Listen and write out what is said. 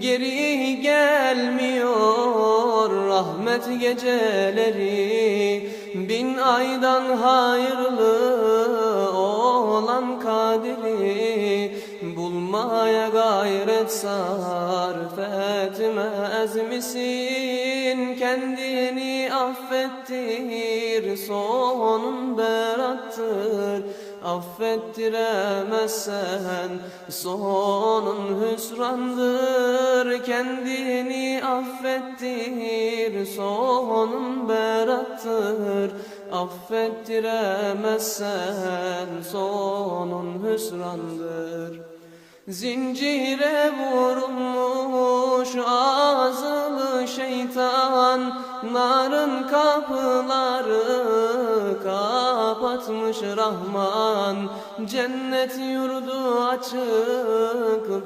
Geri gelmiyor rahmet geceleri. Bin aydan hayırlı olan kaderi. Bulmaya gayret sarf etmez misin Kendini affettir sonun berattır Affettiremezsen sonun hüsrandır Kendini affettir sonun berattır. Affettiremezsen sonun hüsrandır. Zincire vurulmuş ağzılı şeytan Narın kapıları kapatmış Rahman. Cennet yurdu açık